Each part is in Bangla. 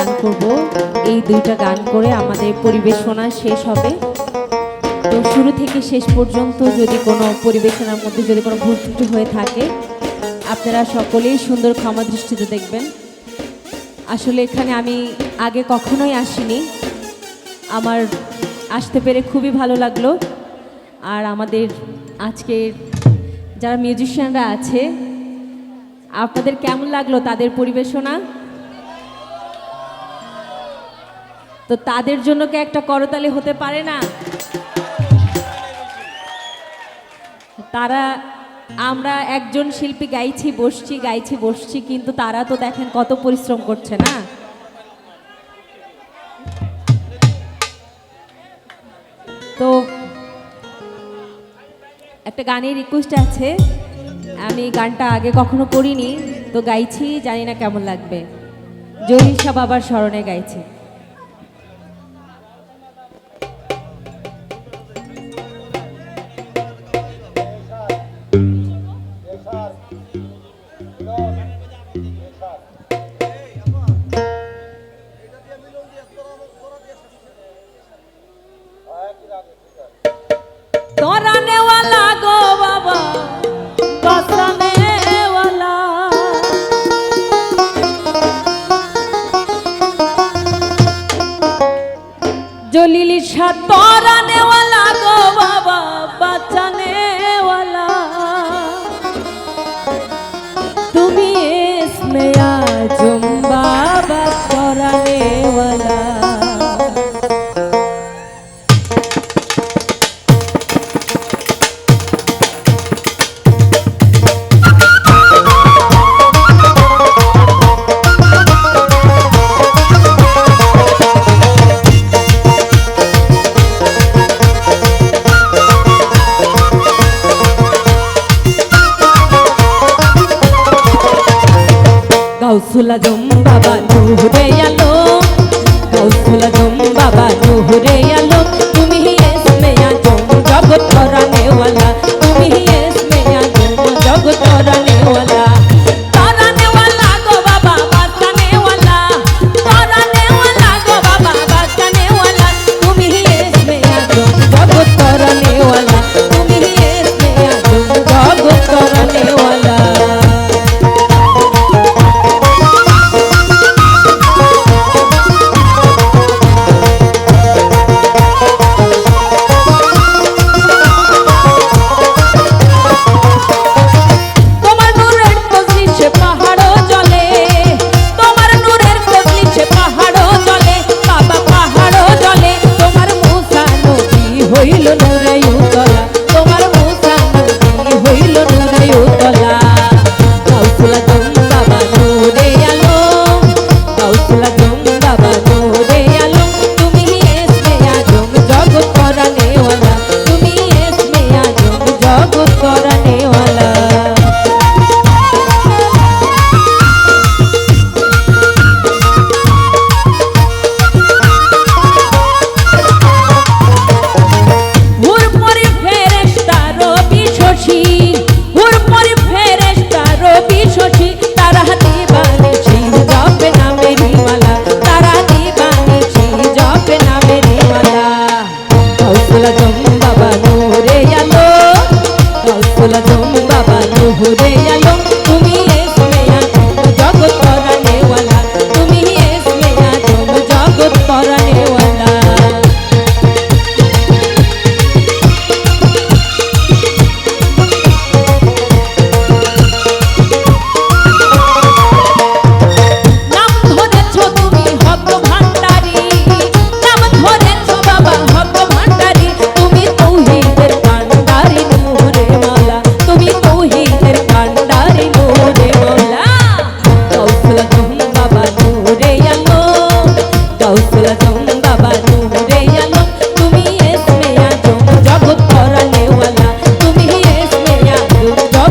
গান করব। এই দুইটা গান করে আমাদের পরিবেশনা শেষ হবে। তো শুরু থেকে শেষ পর্যন্ত যদি কোনো পরিবেশনার মধ্যে যদি কোনো ভুল ত্রুটি হয়ে থাকে, আপনারা সকলেই সুন্দর ক্ষমা দৃষ্টিতে দেখবেন। আসলে এখানে আমি আগে কখনোই আসিনি। আমার আসতে পেরে খুবই ভালো লাগল। আর আমাদের আজকের যারা মিউজিশিয়ানরা আছে, আপনাদের কেমন লাগল তাদের পরিবেশনা? তো তাদের জন্য কি একটা করতালি হতে পারে না? তারা, আমরা একজন শিল্পী গাইছি, বসছি গাইছি, বসছি, কিন্তু তারা তো দেখেন কত পরিশ্রম করছে না? তো একটা গানের রিকোয়েস্ট আছে। আমি গানটা আগে কখনো করিনি তো গাইছি, জানি না কেমন লাগবে। জহিরশা বাবার স্মরণে গাইছি। শাহ গাউসুল আজম বাবা নুহুরে আলো। গাউসুল আজম বাবা নুহুরে তুমি এসমে আজম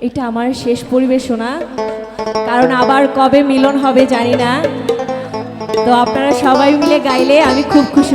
এটা আমার শেষ পরিবেশনা কারণ আবার কবে মিলন হবে জানি না। তো আপনারা সবাই মিলে গাইলে আমি খুব খুশি